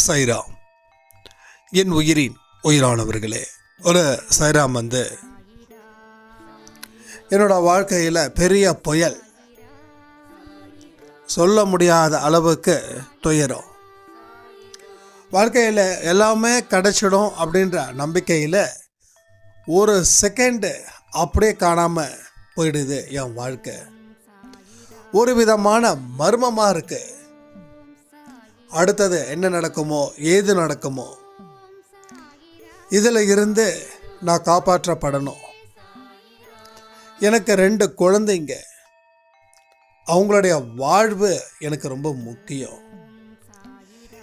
சைராம். என் உயிரின் உயிரானவர்களே ஒரு சைராம் வந்து என்னோட வாழ்க்கையில் பெரிய புயல். சொல்ல முடியாத அளவுக்கு துயரம். வாழ்க்கையில் எல்லாமே கிடச்சிடும் அப்படின்ற நம்பிக்கையில் ஒரு செகண்டு அப்படியே காணாமல் போயிடுது என் வாழ்க்கை. ஒரு விதமான மர்மமாக இருக்குது அடுத்தது என்ன நடக்குமோ ஏது நடக்குமோ இதில் இருந்து நான் காப்பாற்றப்படணும். எனக்கு ரெண்டு குழந்தைங்க. அவங்களுடைய வாழ்வு எனக்கு ரொம்ப முக்கியம்.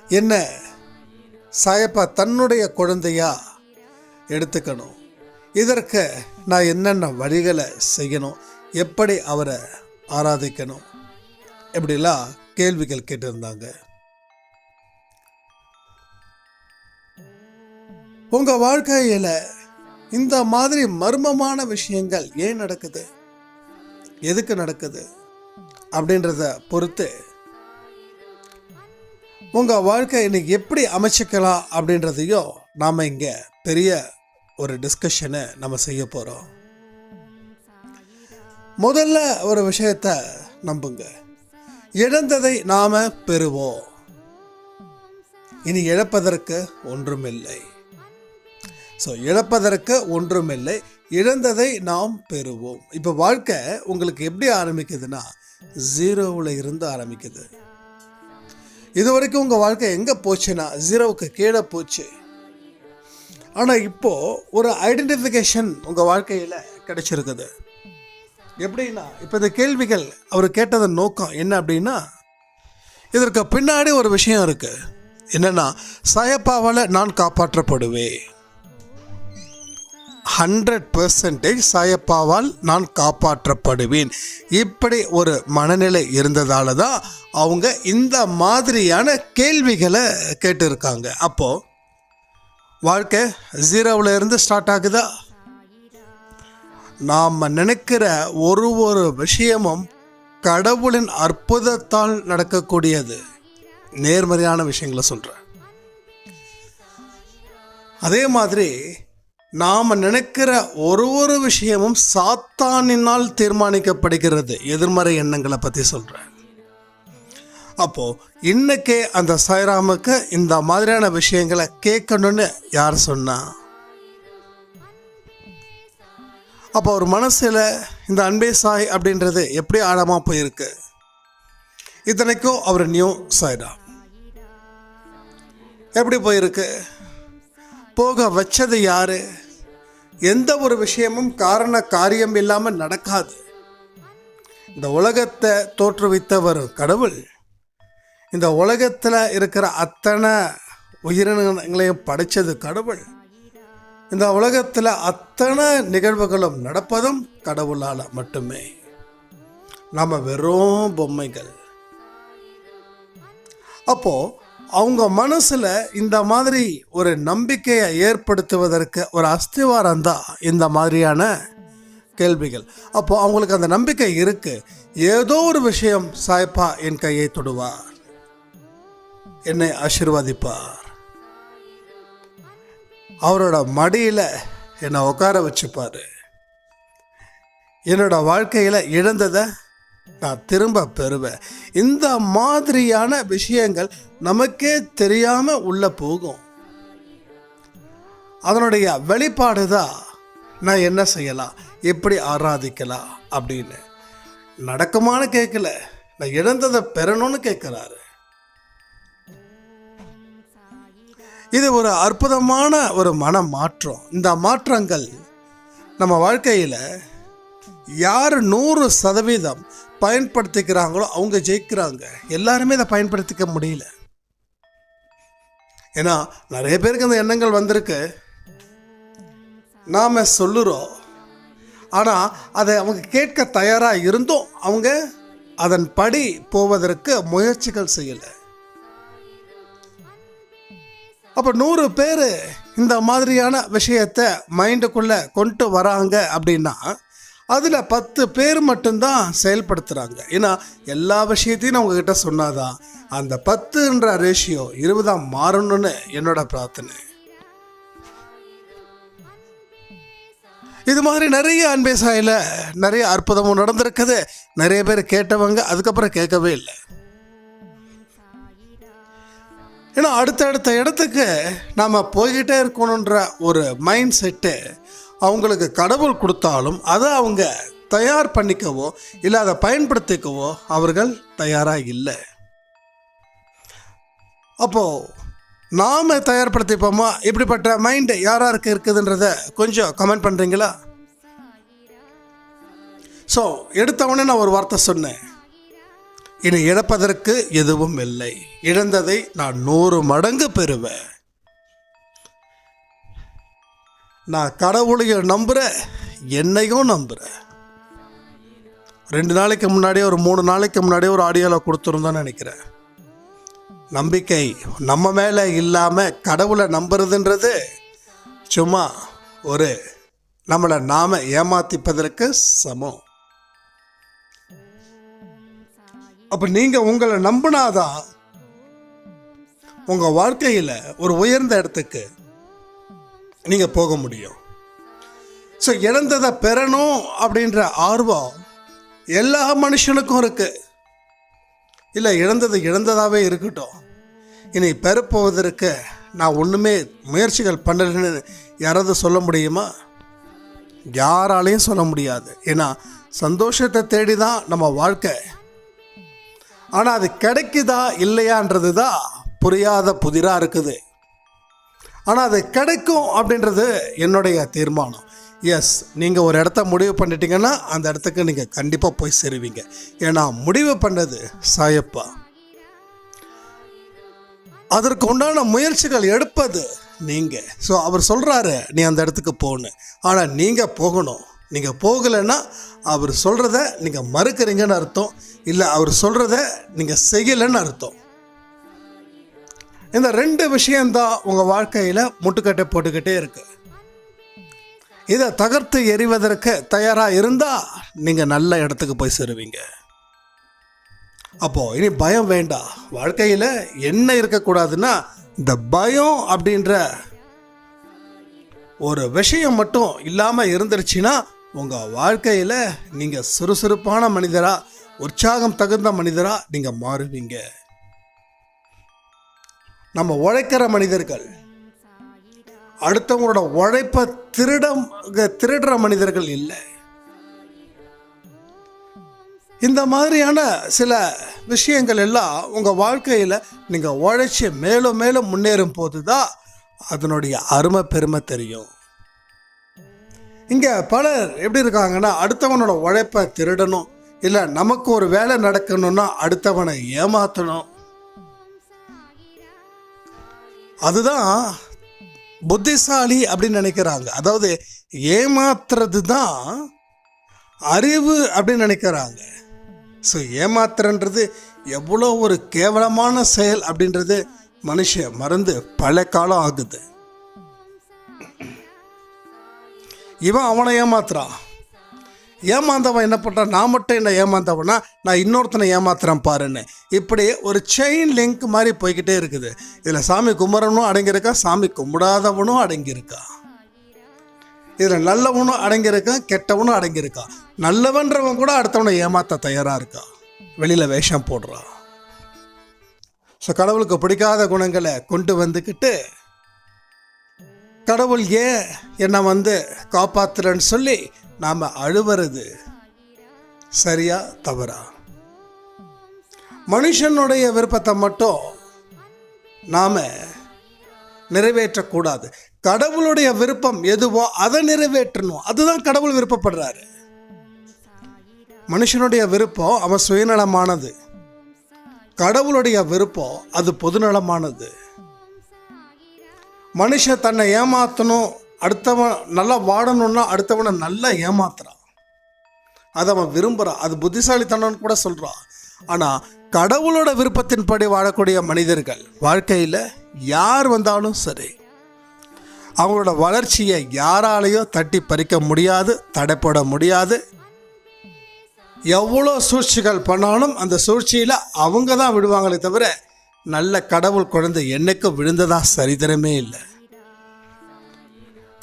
என்ன சாயப்பா தன்னுடைய குழந்தையா எடுத்துக்கணும். இதற்கு நான் என்னென்ன வழிகளை செய்யணும் எப்படி அவரை ஆராதிக்கணும் இப்படிலாம் கேள்விகள் கேட்டிருந்தாங்க. உங்க வாழ்க்கையில இந்த மாதிரி மர்மமான விஷயங்கள் ஏன் நடக்குது? எதுக்கு நடக்குது? அப்படின்றத பொறுத்து உங்க வாழ்க்கை இன்னைக்கு எப்படி அமைச்சிக்கலாம் அப்படின்றதையும் நாம இங்க பெரிய ஒரு டிஸ்கஷனை நம்ம செய்ய போறோம். முதல்ல ஒரு விஷயத்த நம்புங்க. இழந்ததை நாம பெறுவோம். இனி இழப்பதற்கு ஒன்றுமில்லை. ஸோ இழப்பதற்கு ஒன்றுமில்லை. இழந்ததை நாம் பெறுவோம். இப்போ வாழ்க்கை உங்களுக்கு எப்படி ஆரம்பிக்குதுன்னா ஜீரோவில் இருந்து ஆரம்பிக்குது. இது வரைக்கும் உங்கள் வாழ்க்கை எங்கே போச்சுன்னா ஜீரோவுக்கு கீழே போச்சு. ஆனால் இப்போது ஒரு ஐடென்டிஃபிகேஷன் உங்கள் வாழ்க்கையில் கிடைச்சிருக்குது. எப்படின்னா இப்போ இந்த கேள்விகள் அவர் கேட்டதன் நோக்கம் என்ன அப்படின்னா இதற்கு பின்னாடி ஒரு விஷயம் இருக்குது என்னன்னா சாயப்பாவால் நான் காப்பாற்றப்படுவேன். ஹண்ட்ரட் பர்சன்டேஜ் சாயப்பாவால் நான் காப்பாற்றப்படுவேன். இப்படி ஒரு மனநிலை இருந்ததால தான் அவங்க இந்த மாதிரியான கேள்விகளை கேட்டிருக்காங்க. அப்போது வாழ்க்கை ஜீரோவில் இருந்து ஸ்டார்ட் ஆகுதா? நாம் நினைக்கிற ஒரு ஒரு விஷயமும் கடவுளின் அற்புதத்தால் நடக்கக்கூடியது. நேர்மறையான விஷயங்களை சொல்கிறேன் அதே மாதிரி நாம் நினைக்கிற ஒரு ஒரு விஷயமும் சாத்தானினால் தீர்மானிக்கப்படுகிறது. எதிர்மறை எண்ணங்களை பற்றி சொல்கிறேன் அப்போது இன்னைக்கே அந்த சாய்ராமுக்கு இந்த மாதிரியான விஷயங்களை கேட்கணும்னு யார் சொன்னா? அப்போ ஒரு மனசில் இந்த அன்பே சாய் அப்படின்றது எப்படி ஆழமாக போயிருக்கு? இத்தனைக்கும் அவர் நியூ சாய்ராம். எப்படி போயிருக்கு? போக வச்சது யாரு? எந்த ஒரு விஷயமும் காரண காரியம் இல்லாமல் நடக்காது. இந்த உலகத்தை தோற்றுவித்தவர் கடவுள். இந்த உலகத்தில் இருக்கிற அத்தனை உயிரினங்களையும் படைச்சது கடவுள். இந்த உலகத்தில் அத்தனை நிகழ்வுகளும் நடப்பதும் கடவுளால் மட்டுமே. நாம் வெறும் பொம்மைகள். அப்போது அவங்க மனசில் இந்த மாதிரி ஒரு நம்பிக்கையை ஏற்படுத்துவதற்கு ஒரு அஸ்திவாரம் தான் இந்த மாதிரியான கேள்விகள். அப்போது அவங்களுக்கு அந்த நம்பிக்கை இருக்குது ஏதோ ஒரு விஷயம் சாய்ப்பா என் கையை தொடுவார். என்னை ஆசிர்வதிப்பார். அவரோட மடியில் என்னை உட்கார வச்சுப்பார். என்னோட வாழ்க்கையில் இழந்ததை நான் திரும்ப பெறுவேன். இந்த மாதிரியான விஷயங்கள் நமக்கே தெரியாமல் உள்ள போகும். அதனுடைய வெளிப்பாடு தான் நான் என்ன செய்யலாம்? எப்படி ஆராதிக்கலாம் அப்படின்னு. நடக்குமான்னு கேட்கல நான் இழந்ததை பெறணும்னு கேட்குறாரு இது ஒரு அற்புதமான ஒரு மன மாற்றம் இந்த மாற்றங்கள் நம்ம வாழ்க்கையில் யார் நூறு சதவீதம் பயன்படுத்திக்கிறாங்களோ அவங்க ஜெயிக்கிறாங்க. எல்லாருமே இதை பயன்படுத்திக்க முடியல. ஏன்னா நிறைய பேருக்கு அந்த எண்ணங்கள் வந்திருக்கு. நாம் சொல்லுறோம். ஆனால் அதை அவங்க கேட்க தயாராக இருந்தும் அவங்க அதன் படி போவதற்கு முயற்சிகள் செய்யலை. அப்போ நூறு பேர் இந்த மாதிரியான விஷயத்தை மைண்டுக்குள்ளே கொண்டு வராங்க அப்படின்னா அதில் பத்து பேர் மட்டும்தான் செயல்படுத்துகிறாங்க ஏன்னா எல்லா விஷயத்தையும் நான் உங்ககிட்ட சொன்னாதான் அந்த பத்துன்ற ரேஷியோ இருபதாம் மாறணும்னு என்னோட பிரார்த்தனை. இது மாதிரி நிறைய அன்பே சாயில் நிறைய அற்புதமும் நடந்திருக்குது. நிறைய பேர் கேட்டவங்க அதுக்கப்புறம் கேட்கவே இல்லை. ஏன்னா அடுத்தடுத்த இடத்துக்கு நாம் போய்கிட்டே இருக்கணுன்ற ஒரு மைண்ட் செட்டு அவங்களுக்கு கடவுள் கொடுத்தாலும் அதை அவங்க தயார் பண்ணிக்கவோ இல்லை அதை பயன்படுத்திக்கவோ அவர்கள் தயாராக இல்லை. அப்போது நாம் தயார்படுத்திப்போமா? இப்படிப்பட்ட மைண்டு யார் யாருக்கு இருக்குதுன்றத கொஞ்சம் கமெண்ட் பண்ணுறீங்களா ஸோ எடுத்தவொடனே நான் ஒரு வார்த்தை சொன்னேன். இனி இழப்பதற்கு எதுவும் இல்லை. இழந்ததை நான் நூறு மடங்கு பெறுவேன். நான் கடவுளையும் நம்புகிறேன் என்னையும் நம்புகிறேன் ரெண்டு நாளைக்கு முன்னாடியே ஒரு மூணு நாளைக்கு முன்னாடியே ஒரு ஆடியோவில் கொடுத்துருந்தோன்னு நினைக்கிறேன். நம்பிக்கை நம்ம மேலே இல்லாமல் கடவுளை நம்புறதுன்றது சும்மா ஒரு நம்மளை நாம ஏமாத்திப்பதற்கு சமம். அப்போ நீங்கள் உங்களை நம்பினாதான் உங்கள் வாழ்க்கையில் ஒரு உயர்ந்த இடத்துக்கு நீங்கள் போக முடியும். ஸோ இழந்ததை பெறணும் அப்படின்ற ஆர்வம் எல்லா மனுஷனுக்கும் இருக்குது இல்லை இழந்தது இழந்ததாகவே இருக்கட்டும். இனி பெறப்போவதற்கு நான் ஒன்றுமே முயற்சிகள் பண்ணலைன்னு யாராவது சொல்ல முடியுமா? யாராலையும் சொல்ல முடியாது. ஏன்னா சந்தோஷத்தை தேடி தான் நம்ம வாழ்க்கை. ஆனால் அது கிடைக்குதா இல்லையான்றது தான் புரியாத புதிராக இருக்குது. ஆனால் அது கிடைக்கும் அப்படின்றது என்னுடைய தீர்மானம். எஸ் நீங்கள் ஒரு இடத்த முடிவு பண்ணிட்டீங்கன்னா அந்த இடத்துக்கு நீங்கள் கண்டிப்பாக போய் சேருவீங்க. ஏன்னா முடிவு பண்ணது சாயப்பா. அதற்கு உண்டான முயற்சிகள் எடுப்பது நீங்கள் ஸோ அவர் சொல்கிறாரு நீ அந்த இடத்துக்கு போகணும் ஆனால் நீங்கள் போகணும். நீங்கள் போகலைன்னா அவர் சொல்கிறத நீங்கள் மறுக்கிறீங்கன்னு அர்த்தம். இல்லை அவர் சொல்கிறத நீங்கள் செய்யலைன்னு அர்த்தம். இந்த ரெண்டு விஷயந்தான் உங்கள் வாழ்க்கையில் முட்டுக்கட்டை போட்டுக்கிட்டே இருக்கு. இதை தகர்த்து எறிவதற்கு தயாராக இருந்தால் நீங்கள் நல்ல இடத்துக்கு போய் சேருவீங்க. அப்போது இனி பயம் வேண்டாம். வாழ்க்கையில் என்ன இருக்கக்கூடாதுன்னா இந்த பயம் அப்படின்ற ஒரு விஷயம் மட்டும் இல்லாமல் இருந்துருச்சுன்னா உங்கள் வாழ்க்கையில் நீங்கள் சுறுசுறுப்பான மனிதராக உற்சாகம் தகுந்த மனிதராக நீங்கள் மாறுவீங்க. நம்ம உழைக்கிற மனிதர்கள் அடுத்தவங்களோட உழைப்பை திருட திருடுற மனிதர்கள் இல்லை. இந்த மாதிரியான சில விஷயங்கள் எல்லாம் உங்கள் வாழ்க்கையில் நீங்கள் உழைச்சி மேலும் மேலும் முன்னேறும் போது தான் அதனுடைய அருமை பெருமை தெரியும். இங்கே பலர் எப்படி இருக்காங்கன்னா அடுத்தவனோட உழைப்பை திருடணும். இல்லை நமக்கு ஒரு வேலை நடக்கணும்னா அடுத்தவனை ஏமாற்றணும் அதுதான் புத்திசாலி அப்படின்னு நினைக்கிறாங்க. அதாவது ஏமாத்துறது தான் அறிவு அப்படின்னு நினைக்கிறாங்க. ஸோ ஏமாத்துறன்றது எவ்வளோ ஒரு கேவலமான செயல் அப்படின்றது மனுஷன் மறந்து பல காலம் ஆகுது. இவன் அவனை ஏமாத்துறான். ஏமாந்தவன் என்ன பண்ணுறான் நான் மட்டும் என்ன ஏமாந்தவனா? நான் இன்னொருத்தனை ஏமாத்துறேன் பாருன்னு. இப்படி ஒரு செயின் லிங்க் மாதிரி போய்கிட்டே இருக்குது. இதில் சாமி கும்பிட்றவனும் அடங்கியிருக்கா சாமி கும்பிடாதவனும் அடங்கியிருக்கா. இதில் நல்லவனும் அடங்கியிருக்கான் கெட்டவனும் அடங்கியிருக்கான் நல்லவன்றவன் கூட அடுத்தவனை ஏமாத்த தயாராக இருக்கா? வெளியில் வேஷம் போடுறான் ஸோ கடவுளுக்கு பிடிக்காத குணங்களை கொண்டு வந்துக்கிட்டு கடவுள் ஏன் என்னை வந்து காப்பாத்துறேன்னு சொல்லி நாம் அழுவுறது சரியா தவறா? மனுஷனுடைய விருப்பத்தை மட்டும் நாம் நிறைவேற்றக்கூடாது. கடவுளுடைய விருப்பம் எதுவோ அதை நிறைவேற்றணும். அதுதான் கடவுள் விருப்பப்படுறாரு. மனுஷனுடைய விருப்பம் அவன் சுயநலமானது. கடவுளுடைய விருப்பம் அது பொதுநலமானது. மனுஷன் தன்னை ஏமாற்றணும் அடுத்தவன் நல்லா வாடணும்னா அடுத்தவனை நல்லா ஏமாத்துறான். அதை அவன் விரும்புகிறான் அது புத்திசாலித்தனம்னு கூட சொல்கிறான் ஆனால் கடவுளோட விருப்பத்தின்படி வாழக்கூடிய மனிதர்கள் வாழ்க்கையில் யார் வந்தாலும் சரி அவங்களோட வளர்ச்சியை யாராலையும் தட்டி பறிக்க முடியாது தடைப்பட முடியாது. எவ்வளோ சூழ்ச்சிகள் பண்ணாலும் அந்த சூழ்ச்சியில் அவங்க தான் விடுவாங்களே தவிர நல்ல கடவுள் குழந்தை என்னைக்கும் விழுந்ததாக சரித்திரமே இல்லை.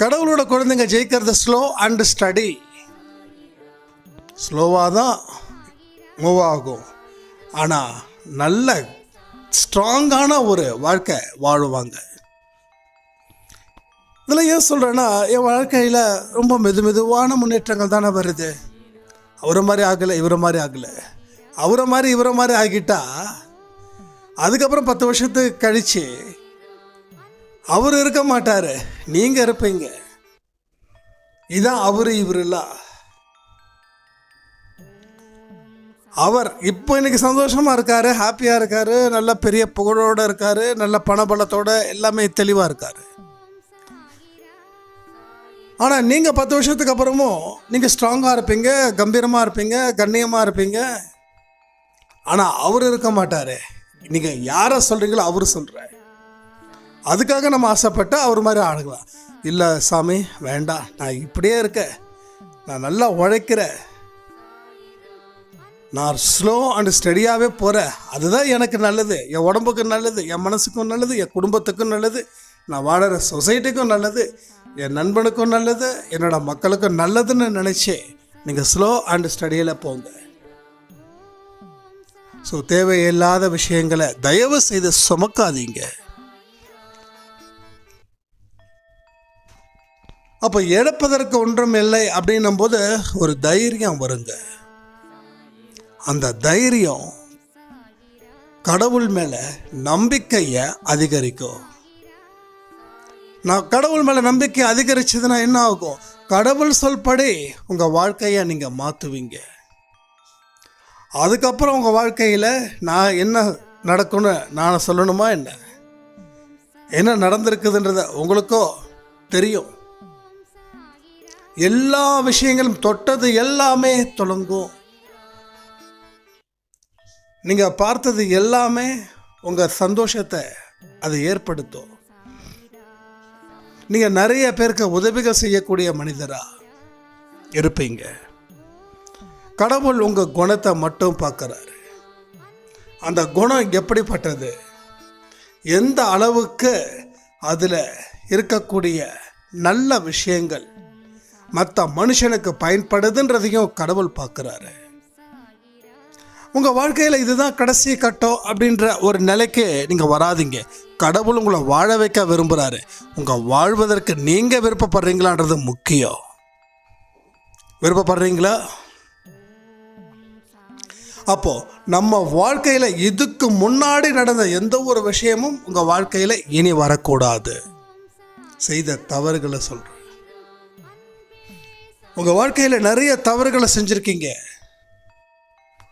கடவுளோட குழந்தைங்க ஜெயிக்கிறது ஸ்லோ அண்ட் ஸ்டடி ஸ்லோவாக தான் மூவ் ஆகும். ஆனால் நல்ல ஸ்ட்ராங்கான ஒரு வாழ்க்கை வாழுவாங்க. இதில் ஏன் சொல்கிறேன்னா என் வாழ்க்கையில் ரொம்ப மெது மெதுவான முன்னேற்றங்கள் தானே வருது. அவரை மாதிரி ஆகலை இவரை மாதிரி ஆகலை. அவரை மாதிரி இவரை மாதிரி ஆகிட்டா அதுக்கப்புறம் பத்து வருஷத்துக்கு கழித்து அவர் இருக்க மாட்டார். நீங்கள் இருப்பீங்க. இதான் அவர் இவருலாம் அவர் இப்போ இன்னைக்கு சந்தோஷமாக இருக்கார் ஹாப்பியாக இருக்கார் நல்ல பெரிய புகழோட இருக்கார் நல்ல பணபலத்தோடு எல்லாமே தெளிவாக இருக்கார். ஆனால் நீங்கள் பத்து வருஷத்துக்கு அப்புறமும் நீங்கள் ஸ்ட்ராங்காக இருப்பீங்க கம்பீரமாக இருப்பீங்க கண்ணியமாக இருப்பீங்க. ஆனால் அவர் இருக்க மாட்டார். நீங்கள் யாரை சொல்கிறீங்களோ அவர் சொல்கிறார் அதுக்காக நம்ம ஆசைப்பட்டால் அவர் மாதிரி ஆளுங்களாம் இல்லை சாமி வேண்டாம். நான் இப்படியே இருக்கேன். நான் நல்லா உழைக்கிறேன். நான் ஸ்லோ அண்ட் ஸ்டடியாகவே போகிறேன் அதுதான் எனக்கு நல்லது. என் உடம்புக்கு நல்லது. என் மனசுக்கும் நல்லது. என் குடும்பத்துக்கும் நல்லது. நான் வாழற சொசைட்டிக்கும் நல்லது. என் நண்பனுக்கும் நல்லது. என்னோட மக்களுக்கும் நல்லதுன்னு நினச்சி நீங்கள் ஸ்லோ அண்ட் ஸ்டடியில் போங்க. ஸோ தேவையில்லாத விஷயங்களை தயவு செய்து சுமக்காதீங்க. அப்போ இழப்பதற்கு ஒன்றும் இல்லை அப்படின்னும் போது ஒரு தைரியம் வருங்க. அந்த தைரியம் கடவுள் மேலே நம்பிக்கையை அதிகரிக்கும். நான் கடவுள் மேலே நம்பிக்கை அதிகரிச்சதுன்னா என்ன ஆகும்? கடவுள் சொல்படி உங்கள் வாழ்க்கையை நீங்கள் மாற்றுவீங்க அதுக்கப்புறம் உங்கள் வாழ்க்கையில் நான் என்ன நடக்கும்னு நான் சொல்லணுமா என்ன? என்ன நடந்திருக்குதுன்றத உங்களுக்கோ தெரியும். எல்லா விஷயங்களும் தொட்டது எல்லாமே தொடங்கும். நீங்கள் பார்த்தது எல்லாமே உங்கள் சந்தோஷத்தை அதை ஏற்படுத்தும். நீங்கள் நிறைய பேருக்கு உதவிகள் செய்யக்கூடிய மனிதராக இருப்பீங்க. கடவுள் உங்கள் குணத்தை மட்டும் பார்க்குறாரு. அந்த குணம் எப்படிப்பட்டது? எந்த அளவுக்கு அதில் இருக்கக்கூடிய நல்ல விஷயங்கள் மற்ற மனுஷனுக்கு பயன்படுதுன்றதையும் கடவுள் பார்க்குறாரு. உங்கள் வாழ்க்கையில் இதுதான் கடைசி கட்டம் அப்படின்ற ஒரு நிலைக்கு நீங்கள் வராதீங்க. கடவுள் உங்களை வாழ வைக்க விரும்புகிறாரு உங்கள் வாழ்வதற்கு நீங்கள் விருப்பப்படுறீங்களான்றது முக்கியம். விருப்பப்படுறீங்களா? அப்போது நம்ம வாழ்க்கையில் இதுக்கு முன்னாடி நடந்த எந்த ஒரு விஷயமும் உங்கள் வாழ்க்கையில் இனி வரக்கூடாது. செய்த தவறுகளை சொல்கிறேன் உங்கள் வாழ்க்கையில் நிறைய தவறுகளை செஞ்சுருக்கீங்க.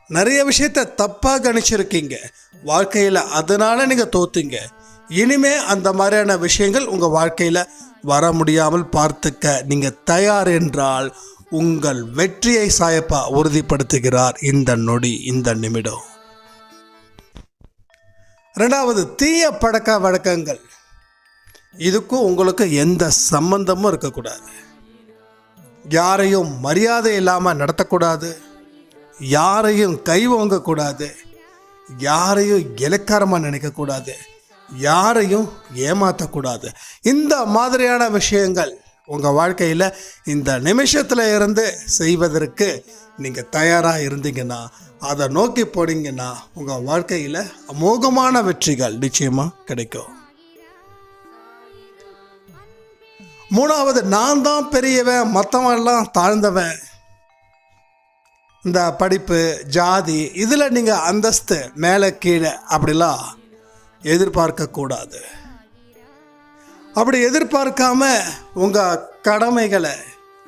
நிறைய விஷயத்த தப்பாக கணிச்சிருக்கீங்க. வாழ்க்கையில் அதனால் நீங்கள் தோத்துங்க. இனிமே அந்த மாதிரியான விஷயங்கள் உங்கள் வாழ்க்கையில் வர முடியாமல் பார்த்துக்க. நீங்கள் தயார் என்றால் உங்கள் வெற்றியை சாயப்பா உறுதிப்படுத்துகிறார் இந்த நொடி இந்த நிமிடம். ரெண்டாவது தீய பழக்க வழக்கங்கள். இதுக்கும் உங்களுக்கு எந்த சம்பந்தமும் இருக்கக்கூடாது. யாரையும் மரியாதை இல்லாமல் நடத்தக்கூடாது. யாரையும் கை வாங்கக்கூடாது யாரையும் இலக்காரமாக நினைக்கக்கூடாது. யாரையும் ஏமாற்றக்கூடாது இந்த மாதிரியான விஷயங்கள் உங்கள் வாழ்க்கையில் இந்த நிமிஷத்தில் இருந்து செய்வதற்கு நீங்கள் தயாராக இருந்தீங்கன்னா அதை நோக்கி போனீங்கன்னா உங்கள் வாழ்க்கையில் அமோகமான வெற்றிகள் நிச்சயமாக கிடைக்கும். மூணாவது நான் தான் பெரியவன் மற்றவன்லாம் தாழ்ந்தவன். இந்த படிப்பு ஜாதி இதில் நீங்கள் அந்தஸ்து மேலே கீழே அப்படிலாம் எதிர்பார்க்கக்கூடாது அப்படி எதிர்பார்க்காம உங்கள் கடமைகளை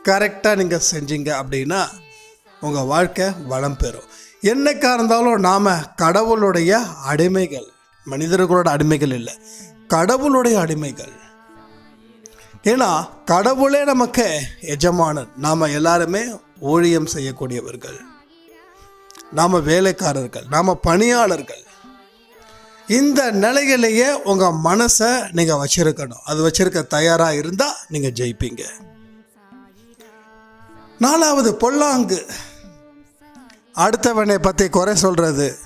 கரெக்டாக நீங்கள் செஞ்சீங்க அப்படின்னா உங்கள் வாழ்க்கை வளம் பெறும். என்னைக்கா இருந்தாலும் நாம் கடவுளுடைய அடிமைகள் மனிதர்களோட அடிமைகள் இல்லை கடவுளுடைய அடிமைகள். ஏன்னா கடவுளே நமக்கு எஜமானன் நாம் எல்லாருமே ஊழியம் செய்யக்கூடியவர்கள். நாம் வேலைக்காரர்கள் நாம் பணியாளர்கள். இந்த நிலையிலேயே உங்கள் மனசை நீங்கள் வச்சுருக்கணும். அது வச்சுருக்க தயாராக இருந்தால் நீங்கள் ஜெயிப்பீங்க. நாலாவது பொல்லாங்கு. அடுத்தவனை பற்றி குறை சொல்கிறது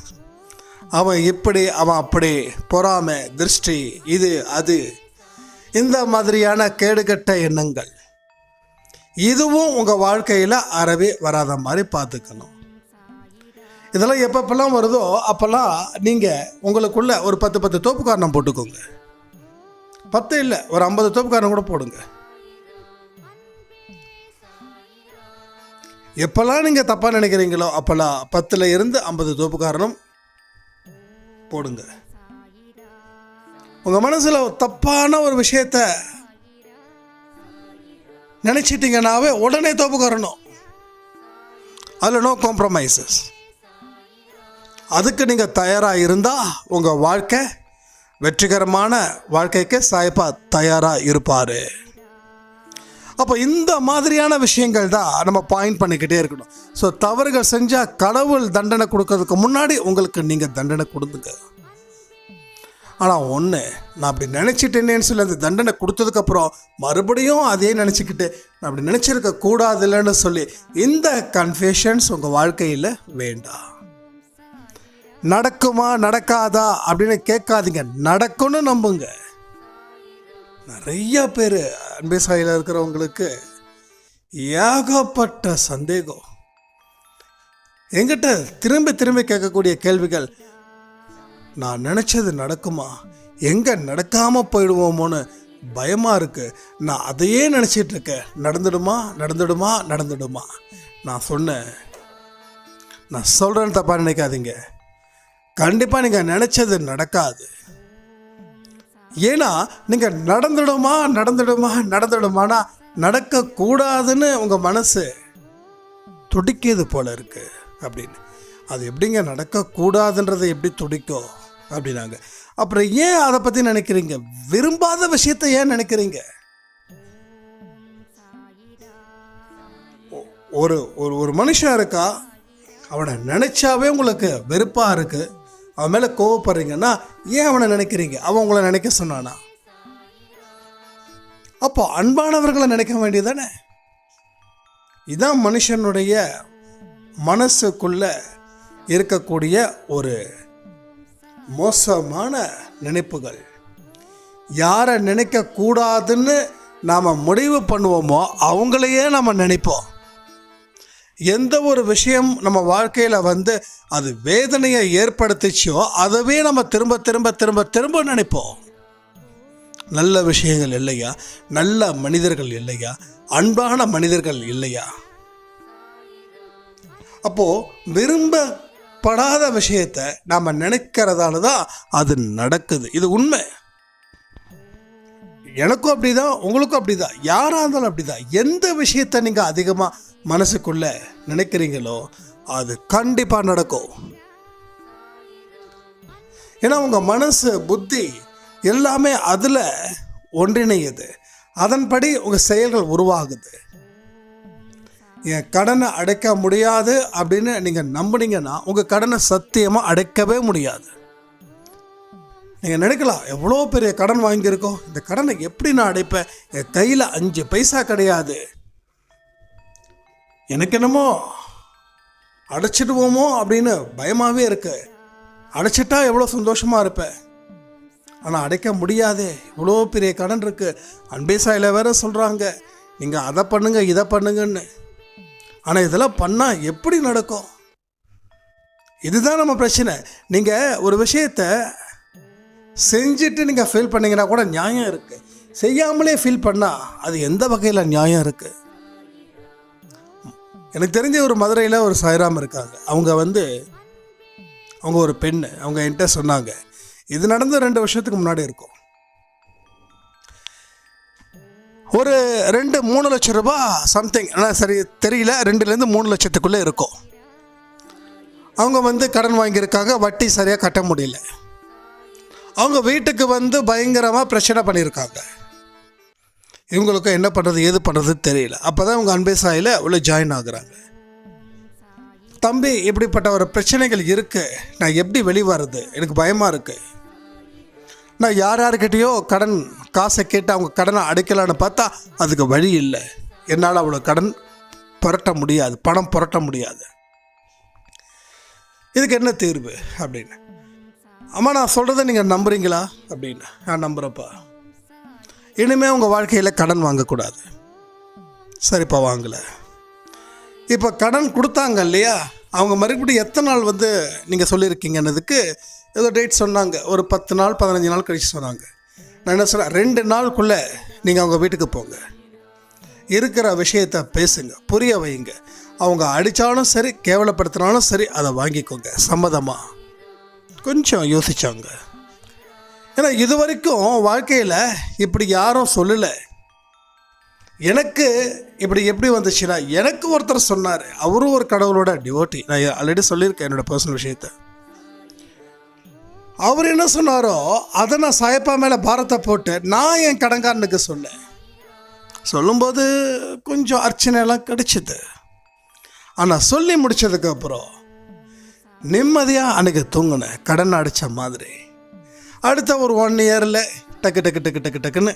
அவன் இப்படி அவன் அப்படி பொறாமை திருஷ்டி இது அது. இந்த மாதிரியான கேடுகட்ட எண்ணங்கள். இதுவும் உங்கள் வாழ்க்கையில் அறவே வராத மாதிரி பார்த்துக்கணும். இதெல்லாம் எப்பப்பெல்லாம் வருதோ அப்போல்லாம் நீங்கள் உங்களுக்குள்ள ஒரு பத்து பத்து தோப்பு காரணம் போட்டுக்கோங்க. பத்து இல்லை ஒரு ஐம்பது தோப்பு காரணம் கூட போடுங்க. எப்போல்லாம் நீங்கள் தப்பாக நினைக்கிறீங்களோ அப்போல்லாம் பத்தில் இருந்து ஐம்பது தோப்பு காரணம் போடுங்க. உங்கள் மனசில் தப்பான ஒரு விஷயத்த நினச்சிட்டிங்கனாவே உடனே தோப்பு காரணம் அதில் நோ காம்ப்ரமைசஸ் அதுக்கு நீங்கள் தயாராக இருந்தால் உங்கள் வாழ்க்கை வெற்றிகரமான வாழ்க்கைக்கு சாய்ப்பா தயாராக இருப்பார். அப்போ இந்த மாதிரியான விஷயங்கள் தான் நம்ம பாயிண்ட் பண்ணிக்கிட்டே இருக்கணும். ஸோ தவறுகள் செஞ்சால் கடவுள் தண்டனை கொடுக்கறதுக்கு முன்னாடி உங்களுக்கு நீங்கள் தண்டனை கொடுத்துங்க ஆனால் ஒன்று நான் அப்படி நினச்சிட்டேனேன்னு சொல்லி அந்த தண்டனை கொடுத்ததுக்கப்புறம் மறுபடியும் அதே நினச்சிக்கிட்டு நான் அப்படி நினச்சிருக்க கூடாதுல்லன்னு சொல்லி இந்த கன்ஃபியூஷன்ஸ் உங்கள் வாழ்க்கையில் வேண்டாம் நடக்குமா நடக்காதா அப்படின்னு கேட்காதீங்க. நடக்கும்னு நம்புங்க. நிறைய பேர் அன்பே சாயில் இருக்கிறவங்களுக்கு ஏகப்பட்ட சந்தேகம். எங்கிட்ட திரும்ப திரும்பி கேட்கக்கூடிய கேள்விகள் நான் நினச்சது நடக்குமா? எங்கே நடக்காமல் போயிடுவோமோன்னு பயமாக இருக்குது நான் அதையே நினச்சிட்டு இருக்கேன். நடந்துடுமா? நடந்துடுமா? நடந்துடுமா? நான் சொன்னேன். நான் சொல்கிறேன்னு தப்பாக நினைக்காதீங்க. கண்டிப்பாக நீங்கள் நினச்சது நடக்காது. ஏன்னா நீங்கள் நடந்துடுமா? நடந்துடுமா? நடந்துடுமானா நடக்கக்கூடாதுன்னு உங்கள் மனசு துடிக்கியது போல இருக்குது அப்படின்னு. அது எப்படிங்க நடக்கக்கூடாதுன்றதை எப்படி துடிக்கும் அப்படின்னாங்க. அப்புறம் ஏன் அதை பற்றி நினைக்கிறீங்க? விரும்பாத விஷயத்தை ஏன் நினைக்கிறீங்க? ஒரு ஒரு ஒரு மனுஷன் இருக்கா? அவனை நினைச்சாவே உங்களுக்கு வெறுப்பாக இருக்கு. அவன் மேலே கோவப்படுறீங்கன்னா ஏன் அவனை நினைக்கிறீங்க? அவன் உங்களை நினைக்க சொன்னானா? அப்போ அன்பானவர்களை நினைக்க வேண்டியதானே இதான் மனுஷனுடைய மனசுக்குள்ள இருக்கக்கூடிய ஒரு மோசமான நினைப்புகள். யாரை நினைக்க கூடாதுன்னு நாம் முடிவு பண்ணுவோமோ அவங்களையே நம்ம நினைப்போம். எந்த ஒரு விஷயம் நம்ம வாழ்க்கையில் வந்து அது வேதனையை ஏற்படுத்திச்சோ அதவே நம்ம திரும்ப திரும்ப திரும்ப திரும்ப நினைப்போம். நல்ல விஷயங்கள் இல்லையா? நல்ல மனிதர்கள் இல்லையா? அன்பான மனிதர்கள் இல்லையா? அப்போது விரும்ப படாத விஷயத்தை நாம் நினைக்கிறதால தான் அது நடக்குது. இது உண்மை. எனக்கும் அப்படிதான் உங்களுக்கும் அப்படி தான் யாராக இருந்தாலும் அப்படிதான். எந்த விஷயத்தை நீங்கள் அதிகமாக மனசுக்குள்ளே நினைக்கிறீங்களோ அது கண்டிப்பாக நடக்கும். ஏன்னா உங்கள் மனசு புத்தி எல்லாமே அதில் ஒன்றிணையுது. அதன்படி உங்கள் செயல்கள் உருவாகுது. என் கடனை அடைக்க முடியாது அப்படின்னு நீங்கள் நம்புனீங்கன்னா உங்கள் கடனை சத்தியமாக அடைக்கவே முடியாது. நீங்கள் நினைக்கலாம் எவ்வளோ பெரிய கடன் வாங்கியிருக்கோம். இந்த கடனை எப்படி நான் அடைப்பேன்? என் கையில் அஞ்சு பைசா கிடையாது. எனக்கு என்னமோ அடைச்சிடுவோமோ அப்படின்னு பயமாகவே இருக்கு. அடைச்சிட்டா எவ்வளோ சந்தோஷமாக இருப்பேன். ஆனால் அடைக்க முடியாதே. இவ்வளோ பெரிய கடன் இருக்குது அன்பேசாயில் வேற சொல்கிறாங்க நீங்கள் அதை பண்ணுங்க இதை பண்ணுங்கன்னு. ஆனால் இதெல்லாம் பண்ணால் எப்படி நடக்கும்? இதுதான் நம்ம பிரச்சனை. நீங்கள் ஒரு விஷயத்தை செஞ்சுட்டு நீங்கள் ஃபீல் பண்ணீங்கன்னா கூட நியாயம் இருக்குது செய்யாமலே ஃபீல் பண்ணால் அது எந்த வகையில் நியாயம் இருக்குது எனக்கு தெரிஞ்ச ஒரு மதுரையில் ஒரு சாய்ராம் இருக்காங்க. அவங்க வந்து அவங்க ஒரு பெண் அவங்க என்கிட்ட சொன்னாங்க. இது நடந்து ரெண்டு வருஷத்துக்கு முன்னாடி இருக்கும். ஒரு ரெண்டு மூணு லட்சம் ரூபாய் சம்திங் ஆனால் சரி தெரியல. ரெண்டுலேருந்து மூணு லட்சத்துக்குள்ளே இருக்கும். அவங்க வந்து கடன் வாங்கியிருக்காங்க. வட்டி சரியாக கட்ட முடியல. அவங்க வீட்டுக்கு வந்து பயங்கரமாக பிரச்சனை பண்ணியிருக்காங்க. இவங்களுக்கு என்ன பண்ணுறது ஏது பண்ணுறது தெரியல. அப்போ தான் இவங்க அன்பே சாயில் உள்ள ஜாயின் ஆகுறாங்க. தம்பி இப்படிப்பட்ட ஒரு பிரச்சனைகள் இருக்குது நான் எப்படி வெளிவரது? எனக்கு பயமாக இருக்குது நான் யார் யாருக்கிட்டேயோ கடன் காசை கேட்டு அவங்க கடனை அடைக்கலான்னு பார்த்தா அதுக்கு வழி இல்லை. என்னால் அவ்வளோ கடன் புரட்ட முடியாது பணம் புரட்ட முடியாது. இதுக்கு என்ன தீர்வு அப்படின்னு? அம்மா நான் சொல்கிறத நீங்கள் நம்புறீங்களா அப்படின்னு? நான் நம்புகிறப்பா இனிமேல் உங்கள் வாழ்க்கையில் கடன் வாங்கக்கூடாது. சரிப்பா வாங்கலை. இப்போ கடன் கொடுத்தாங்க இல்லையா? அவங்க மறுபடியும் எத்தனை நாள் வந்து நீங்கள் சொல்லியிருக்கீங்கன்னதுக்கு ஏதோ டேட் சொன்னாங்க. ஒரு பத்து நாள் பதினஞ்சு நாள் கழிச்சு சொன்னாங்க. நான் என்ன சொன்னேன்? ரெண்டு நாளுக்குள்ளே நீங்கள் அவங்க வீட்டுக்கு போங்க. இருக்கிற விஷயத்த பேசுங்க புரிய வைங்க. அவங்க அடித்தாலும் சரி கேவலப்படுத்தினாலும் சரி அதை வாங்கிக்கோங்க. சம்மதமாக கொஞ்சம் யோசிச்சாங்க. ஏன்னா இது வரைக்கும் வாழ்க்கையில் இப்படி யாரும் சொல்லலை. எனக்கு இப்படி எப்படி வந்துச்சுன்னா எனக்கு ஒருத்தர் சொன்னார். அவரும் ஒரு கடவுளோட டிவோட்டி நான் ஆல்ரெடி சொல்லியிருக்கேன் என்னோட பர்சனல் விஷயத்த. அவர் என்ன சொன்னாரோ அதை நான் சாயப்பா மேலே பாரத்தை போட்டு நான் என் கடன்காரனுக்கு சொன்னேன். சொல்லும்போது கொஞ்சம் அர்ச்சனையெல்லாம் கிடைச்சிது. ஆனால் சொல்லி முடித்ததுக்கப்புறம் நிம்மதியாக அன்றைக்கி தூங்கினேன் கடன் அடித்த மாதிரி. அடுத்த ஒரு ஒன் இயரில் டக்கு டக்கு டக்கு டக்கு டக்குன்னு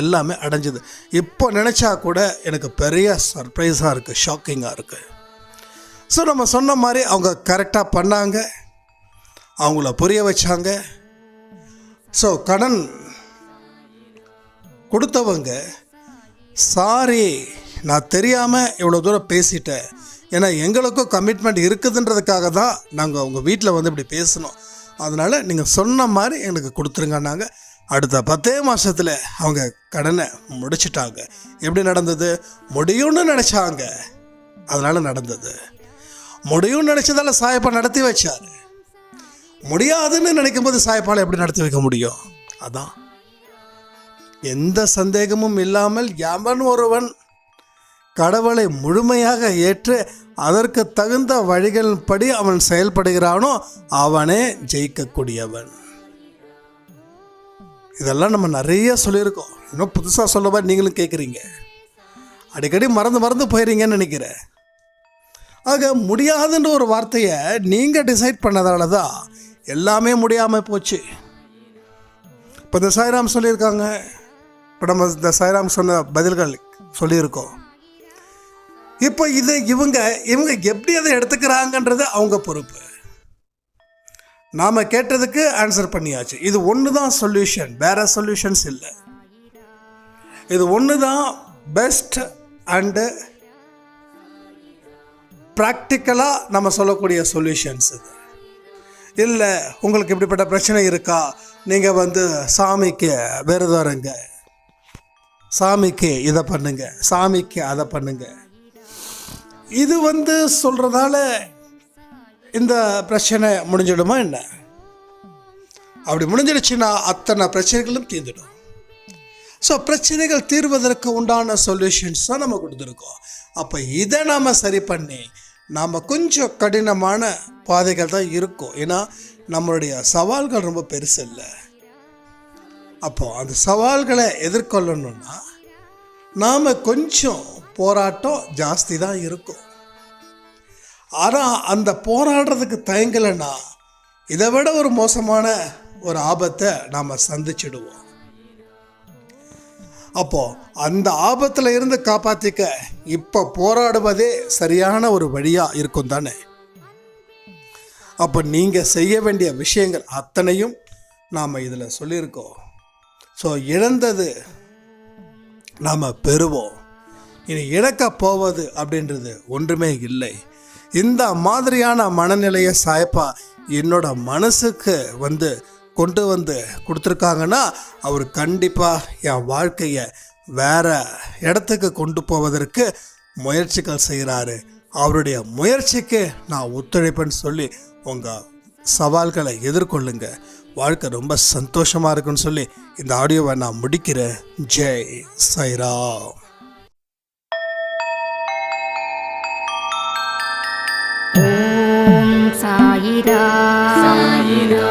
எல்லாமே அடைஞ்சிது. இப்போ நினச்சா கூட எனக்கு பெரிய சர்ப்ரைஸாக இருக்குது ஷாக்கிங்காக இருக்குது ஸோ நம்ம சொன்ன மாதிரி அவங்க கரெக்டாக பண்ணாங்க. அவங்கள புரிய வச்சாங்க. ஸோ கடன் கொடுத்தவங்க சாரி நான் தெரியாமல் இவ்வளோ தூரம் பேசிட்டேன். ஏன்னா எங்களுக்கும் கமிட்மெண்ட் இருக்குதுன்றதுக்காக தான் நாங்கள் உங்கள் வீட்டில் வந்து இப்படி பேசணும் அதனால் நீங்கள் சொன்ன மாதிரி எங்களுக்கு கொடுத்துருங்கன்னாங்க. அடுத்த பத்தே மாதத்தில் அவங்க கடனை முடிச்சிட்டாங்க. எப்படி நடந்தது? முடியும்னு நினச்சாங்க. அதனால் நடந்தது. முடியும்னு நினச்சதால சாயப்பா நடத்தி வச்சார். முடியாதுன்னு நினைக்கும் போது சாயப்பாலை எப்படி நடத்தி வைக்க முடியும்? அதான். எந்த சந்தேகமும் இல்லாமல் எவன் ஒருவன் கடவுளை முழுமையாக ஏற்று அதற்கு தகுந்த வழிகள் படி அவன் செயல்படுகிறானோ அவனே ஜெயிக்கக்கூடியவன். இதெல்லாம் நம்ம நிறைய சொல்லியிருக்கோம். இன்னும் புதுசாக சொல்லவா நீங்களும் கேட்குறீங்க. அடிக்கடி மறந்து மறந்து போயிடுறீங்கன்னு நினைக்கிறேன். ஆக முடியாதுன்ற ஒரு வார்த்தையை நீங்கள் டிசைட் பண்ணதால தான் எல்லாமே முடியாமல் போச்சு. இப்போ இந்த சாய்ராம் சொல்லியிருக்காங்க. இப்போ நம்ம இந்த சாய்ராம் சொன்ன பதில்கள் சொல்லியிருக்கோம். இப்போ இது இவங்க இவங்க எப்படி அதை எடுத்துக்கிறாங்கன்றது அவங்க பொறுப்பு. நாம் கேட்டதுக்கு ஆன்சர் பண்ணியாச்சு. இது ஒன்று தான் சொல்யூஷன் வேற சொல்யூஷன்ஸ் இல்லை. இது ஒன்று தான் பெஸ்ட் அண்டு ப்ராக்டிக்கலாக நம்ம சொல்லக்கூடிய சொல்யூஷன்ஸ் இது. இல்லை உங்களுக்கு இப்படிப்பட்ட பிரச்சனை இருக்கா? நீங்கள் வந்து சாமிக்கு விரதம் இருங்க. சாமிக்கு இதை பண்ணுங்க. சாமிக்கு அதை பண்ணுங்க. இது வந்து சொல்கிறதால இந்த பிரச்சனை முடிஞ்சிடுமா என்ன? அப்படி முடிஞ்சிடுச்சுன்னா அத்தனை பிரச்சனைகளும் தீர்ந்துடும். ஸோ பிரச்சனைகள் தீர்வதற்கு உண்டான சொல்யூஷன்ஸ் தான் நம்ம கொடுத்துருக்கோம். அப்போ இதை நாம் சரி பண்ணி நாம் கொஞ்சம் கடினமான பாதைகள் தான் இருக்கும். ஏன்னா நம்மளுடைய சவால்கள் ரொம்ப பெருசு இல்லை. அப்போது அந்த சவால்களை எதிர்கொள்ளணும்னா நாம் கொஞ்சம் போராட்டம் ஜாஸ்தி தான் இருக்கும். ஆனால் அந்த போராடுறதுக்கு தயங்கலைன்னா இதை விட ஒரு மோசமான ஒரு ஆபத்தை நாம் சந்திச்சிடுவோம். அப்போது அந்த ஆபத்தில் இருந்து காப்பாற்றிக்க இப்போ போராடுவதே சரியான ஒரு வழியாக இருக்கும் தானே? அப்போ நீங்கள் செய்ய வேண்டிய விஷயங்கள் அத்தனையும் நாம் இதில் சொல்லியிருக்கோம். ஸோ இழந்தது நாம் பெறுவோம். இனி இழக்க போவது அப்படின்றது ஒன்றுமே இல்லை. இந்த மாதிரியான மனநிலையை சாய்ப்பா என்னோட மனசுக்கு வந்து கொண்டு வந்து கொடுத்துருக்காங்கன்னா அவர் கண்டிப்பாக என் வாழ்க்கையை வேறு இடத்துக்கு கொண்டு போவதற்கு முயற்சிகள் செய்கிறாரு அவருடைய முயற்சிக்கு நான் ஒத்துழைப்பேன்னு சொல்லி உங்கள் சவால்களை எதிர்கொள்ளுங்க. வாழ்க்கை ரொம்ப சந்தோஷமாக இருக்குன்னு சொல்லி இந்த ஆடியோவை நான் முடிக்கிறேன். ஜெய் சைரா சாயிரா சாயிரா